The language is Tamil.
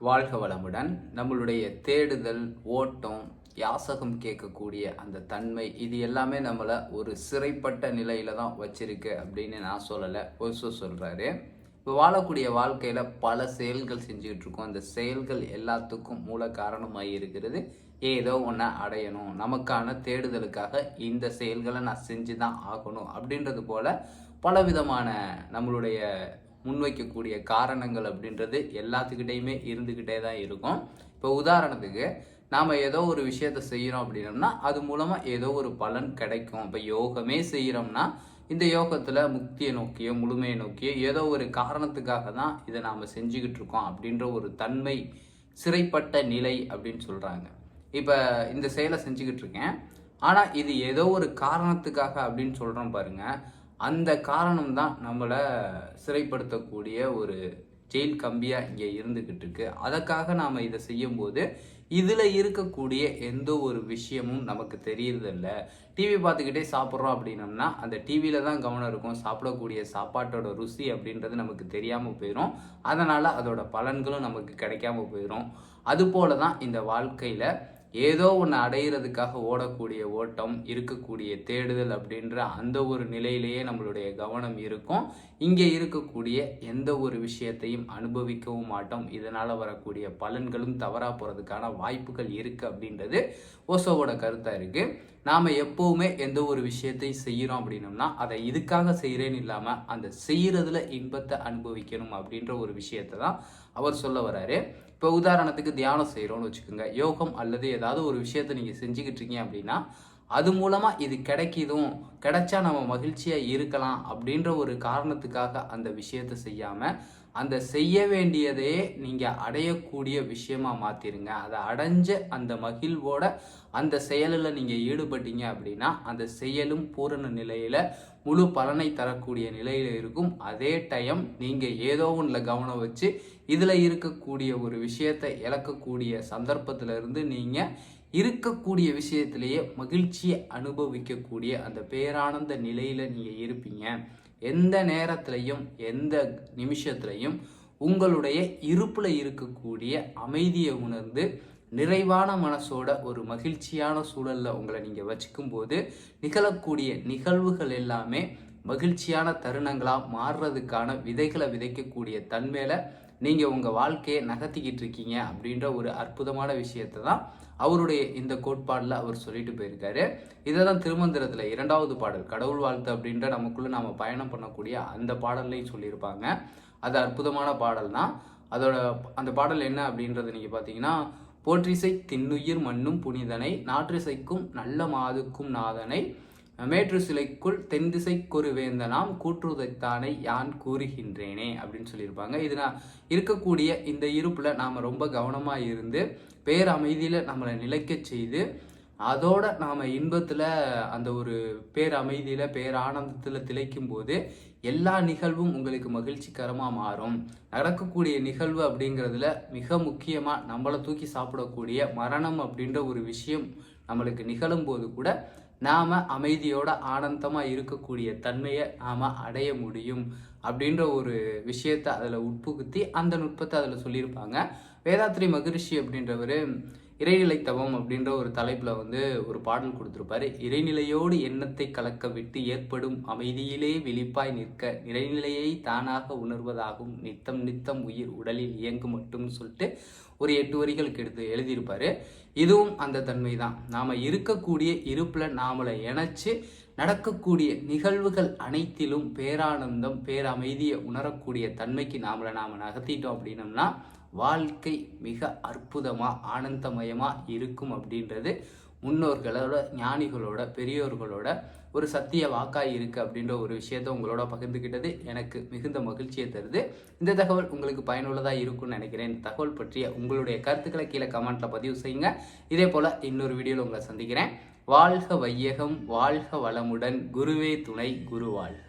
வாழ்க வளமுடன். நம்மளுடைய தேடுதல் ஓட்டம் யாசகம் கேட்கக்கூடிய அந்த தன்மை இது எல்லாமே நம்மளை ஒரு சிறைப்பட்ட நிலையில தான் வச்சிருக்கு அப்படின்னு நான் சொல்லலை. ஒசு சொல்கிறாரு இப்போ வாழக்கூடிய வாழ்க்கையில் பல செயல்கள் செஞ்சுக்கிட்டு இருக்கோம். அந்த செயல்கள் எல்லாத்துக்கும் மூல காரணமாக இருக்கிறது. ஏதோ ஒன்றை அடையணும். நமக்கான தேடுதலுக்காக இந்த செயல்களை நான் செஞ்சு தான் ஆகணும் அப்படின்றது போல பலவிதமான நம்மளுடைய முன்வைக்கக்கூடிய காரணங்கள் அப்படின்றது எல்லாத்துக்கிட்டையுமே இருந்துக்கிட்டே தான் இருக்கும். இப்போ உதாரணத்துக்கு நாம் ஏதோ ஒரு விஷயத்த செய்கிறோம் அப்படின்னோம்னா அது மூலமாக ஏதோ ஒரு பலன் கிடைக்கும். இப்போ யோகமே செய்கிறோம்னா இந்த யோகத்தில் முக்தியை நோக்கியோ முழுமையை நோக்கியோ ஏதோ ஒரு காரணத்துக்காக தான் இதை நாம் செஞ்சுக்கிட்டு இருக்கோம் அப்படின்ற ஒரு தன்மை சிறைப்பட்ட நிலை அப்படின்னு சொல்கிறாங்க இப்போ இந்த செயலை செஞ்சுக்கிட்டு இருக்கேன். ஆனால் இது ஏதோ ஒரு காரணத்துக்காக அப்படின்னு சொல்கிறோம் பாருங்கள் அந்த காரணம் தான் நம்மளை சிறைப்படுத்தக்கூடிய ஒரு ஜெயில் கம்பியாக இங்கே இருந்துக்கிட்டு இருக்கு. அதற்காக நாம் இதை செய்யும்போது இதில் இருக்கக்கூடிய எந்த ஒரு விஷயமும் நமக்கு தெரியறதில்ல. டிவி பார்த்துக்கிட்டே சாப்பிட்றோம் அப்படின்னம்னா அந்த டிவியில் தான் கவனம் இருக்கும். சாப்பிடக்கூடிய சாப்பாட்டோட ருசி அப்படின்றது நமக்கு தெரியாமல் போயிடும் அதனால் அதோட பலன்களும் நமக்கு கிடைக்காம போயிடும் அதுபோல தான் இந்த வாழ்க்கையில் ஏதோ ஒன்று அடையிறதுக்காக ஓடக்கூடிய ஓட்டம் இருக்கக்கூடிய தேடுதல் அப்படின்ற அந்த ஒரு நிலையிலேயே நம்மளுடைய கவனம் இருக்கும். இங்கே இருக்கக்கூடிய எந்த ஒரு விஷயத்தையும் அனுபவிக்கவும் மாட்டோம். இதனால் வரக்கூடிய பலன்களும் தவறாக போகிறதுக்கான வாய்ப்புகள் இருக்குது அப்படின்றது ஓசோவோட கருத்தாக இருக்குது நாம் எப்போவுமே எந்த ஒரு விஷயத்தையும் செய்கிறோம் அப்படின்னோம்னா அதை இதுக்காக செய்கிறேன்னு இல்லாமல் அந்த செய்கிறதுல இன்பத்தை அனுபவிக்கணும் அப்படின்ற ஒரு விஷயத்தை தான் அவர் சொல்ல வராரு. இப்போ உதாரணத்துக்கு தியானம் செய்கிறோன்னு வச்சுக்கோங்க. யோகம் அல்லது ஏதாவது ஒரு விஷயத்தை நீங்கள் செஞ்சுக்கிட்டு இருக்கீங்க அப்படின்னா அது மூலமாக இது கிடைக்கிதும் கிடைச்சா நம்ம மகிழ்ச்சியாக இருக்கலாம் அப்படின்ற ஒரு காரணத்துக்காக அந்த விஷயத்தை செய்யாமல் அந்த செய்ய வேண்டியதையே நீங்கள் அடையக்கூடிய விஷயமா மாற்றிருங்க அதை அடைஞ்ச அந்த மகிழ்வோட அந்த செயலில் நீங்கள் ஈடுபட்டீங்க அப்படின்னா அந்த செயலும் பூரண நிலையில் முழு பலனை தரக்கூடிய நிலையில் இருக்கும். அதே டைம் நீங்கள் ஏதோ ஒன்றில் கவனம் வச்சு இதில் இருக்கக்கூடிய ஒரு விஷயத்தை இழக்கக்கூடிய சந்தர்ப்பத்தில் இருந்து நீங்கள் இருக்கக்கூடிய விஷயத்திலேயே மகிழ்ச்சியை அனுபவிக்கக்கூடிய அந்த பேரானந்த நிலையில் நீங்கள் இருப்பீங்க. எந்த நேரத்திலையும் எந்த நிமிஷத்துலையும் உங்களுடைய இருப்பில் இருக்கக்கூடிய அமைதியை உணர்ந்து நிறைவான மனசோட ஒரு மகிழ்ச்சியான சூழலில் உங்களை நீங்கள் வச்சுக்கும் போது நிகழக்கூடிய நிகழ்வுகள் எல்லாமே மகிழ்ச்சியான தருணங்களாக மாறுறதுக்கான விதைகளை விதைக்கக்கூடிய தன்மையில் நீங்கள் உங்கள் வாழ்க்கையை நகர்த்திக்கிட்டு இருக்கீங்க அப்படின்ற ஒரு அற்புதமான விஷயத்தை தான் அவருடைய இந்த கோட்பாடில் அவர் சொல்லிட்டு போயிருக்காரு. இதை தான் திருமந்திரத்தில் இரண்டாவது பாடல் கடவுள் வாழ்த்து அப்படின்ற நமக்குள்ளே நாம் பயணம் பண்ணக்கூடிய அந்த பாடல்லையும் சொல்லியிருப்பாங்க. அது அற்புதமான பாடல் தான். அதோட அந்த பாடல் என்ன அப்படின்றத நீங்கள் பார்த்தீங்கன்னா போற்றிசை தின்னுயிர் மண்ணும் புனிதனை நாற்றிசைக்கும் நல்ல மாதுக்கும் நாதனை மேற்று சிலைக்குள் தென் திசைக்கொரு வேந்தனாம் கூற்றுதைத்தானை யான் கூறுகின்றேனே அப்படின்னு சொல்லியிருப்பாங்க. இது நான் இருக்கக்கூடிய இந்த இருப்பில் நாம் ரொம்ப கவனமாக இருந்து பேர் அமைதியில் நம்மளை நிலைக்க செய்து அதோட நாம் இன்பத்தில் அந்த ஒரு பேர் அமைதியில் பேர் ஆனந்தத்தில் திளைக்கும் போது எல்லா நிகழ்வும் உங்களுக்கு மகிழ்ச்சிகரமாக மாறும். நடக்கக்கூடிய நிகழ்வு அப்படிங்கிறதுல மிக முக்கியமாக நம்மளை தூக்கி சாப்பிடக்கூடிய மரணம் அப்படின்ற ஒரு விஷயம் நம்மளுக்கு நிகழும் போது கூட நாம் அமைதியோட ஆனந்தமாக இருக்கக்கூடிய தன்மையை நாம் அடைய முடியும் அப்படின்ற ஒரு விஷயத்தை அதில் உட்புகுத்தி அந்த நுட்பத்தை அதில் சொல்லியிருப்பாங்க. வேதாத்ரி மகரிஷி அப்படின்றவர் இறைநிலை தவம் அப்படின்ற ஒரு தலைப்பில் வந்து ஒரு பாடல் கொடுத்துருப்பாரு. இறைநிலையோடு எண்ணத்தை கலக்க விட்டு ஏற்படும் அமைதியிலே விழிப்பாய் நிற்க இறைநிலையை தானாக உணர்வதாகும். நித்தம் நித்தம் உயிர் உடலில் இயங்கும் மட்டும்னு சொல்லிட்டு ஒரு எட்டு வரிகளுக்கு எடுத்து எழுதியிருப்பாரு. இதுவும் அந்த தன்மை தான் நாம் இருக்கக்கூடிய இருப்பில் நாமளை இணைச்சு நடக்கக்கூடிய நிகழ்வுகள் அனைத்திலும் பேரானந்தம் பேரமைதியை உணரக்கூடிய தன்மைக்கு நாமளை நாம் நகர்த்திட்டோம் அப்படின்னம்னா வாழ்க்கை மிக அற்புதமாக ஆனந்தமயமாக இருக்கும் அப்படின்றது முன்னோர்களோட ஞானிகளோட பெரியோர்களோட ஒரு சத்திய வாக்காய் இருக்குது அப்படின்ற ஒரு விஷயத்த உங்களோட பகிர்ந்துக்கிட்டது எனக்கு மிகுந்த மகிழ்ச்சியை தருது. இந்த தகவல் உங்களுக்கு பயனுள்ளதாக இருக்கும்னு நினைக்கிறேன். இந்த தகவல் பற்றிய உங்களுடைய கருத்துக்களை கீழே கமெண்ட்டில் பதிவு செய்யுங்க. இதே போல் இன்னொரு வீடியோவில் உங்களை சந்திக்கிறேன். வாழ்க வையகம் வாழ்க வளமுடன். குருவே துணை குரு வாழ்க.